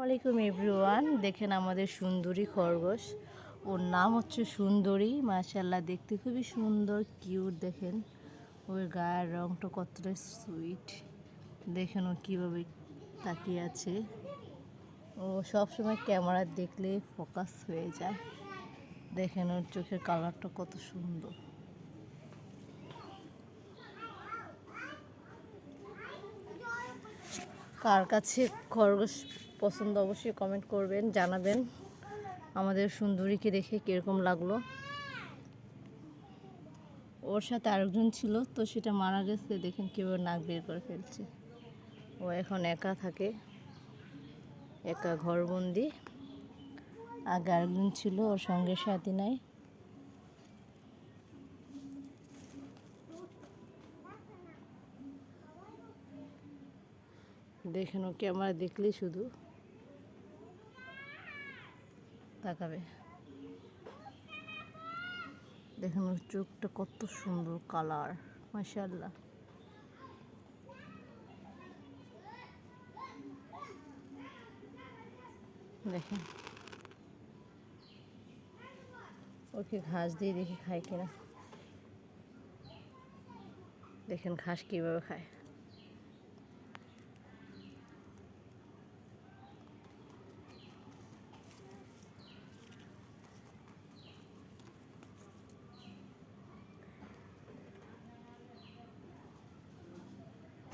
আসসালামাইকুম এভরিওয়ান। দেখেন আমাদের সুন্দরী খরগোশ। ওর নাম হচ্ছে সুন্দরী। মাশাল্লাহ দেখতে খুবই সুন্দর, কিউট দেখেন। ওর গায়ের রংটা কতটা সুইট। দেখেন ও কীভাবে তাকিয়ে আছে। ও সবসময় ক্যামেরা দেখলে ফোকাস হয়ে যায়। দেখেন ওর চোখের কালারটা কত সুন্দর। কার কাছে খরগোশ পছন্দ অবশ্যই কমেন্ট করবেন, জানাবেন আমাদের সুন্দরীকে দেখে কীরকম লাগল। ওর সাথে আরেকজন ছিল, তো সেটা মারা গেছে, দেখেন কীভাবে নাক বের করে ফেলছে। ও এখন একা থাকে, একা ঘরবন্দি। আগে আরেকজন ছিল, ওর সঙ্গে সাথী নাই। দেখেন ও ক্যামেরা দেখলেই শুধু। তাকাবে। দেখেন ওর চোখটা কত সুন্দর কালার মাশাল্লাহ দেখেন। ওকে ঘাস দিয়ে দেখি খায় কিনা। দেখেন ঘাস কীভাবে খায়।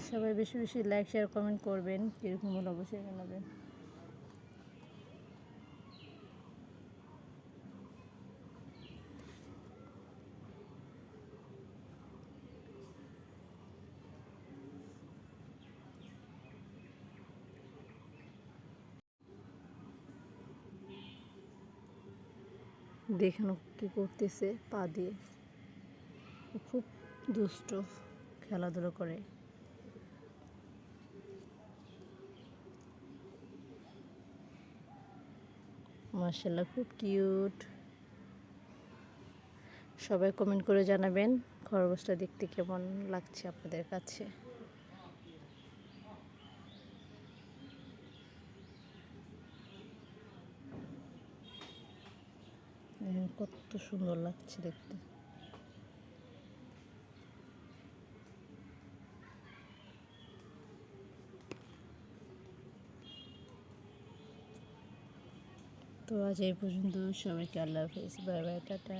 সবাই বেশি বেশি লাইক শেয়ার কমেন্ট করবেন। কীরকম হলো অবশ্যই জানাবেন। দেখানো কি করতেছে, পা দিয়ে। খুব দুষ্ট, খেলাধুলো করে। মার্শাল্লাহ খুব কিউট। সবাই কমেন্ট করে জানাবেন, খরগোশটা দেখতে কেমন লাগছে আপনাদের কাছে? কত সুন্দর লাগছে দেখতে। তো আজ এই পর্যন্ত। সবাইকে আল্লাহ হাফিজ। Bye bye tata.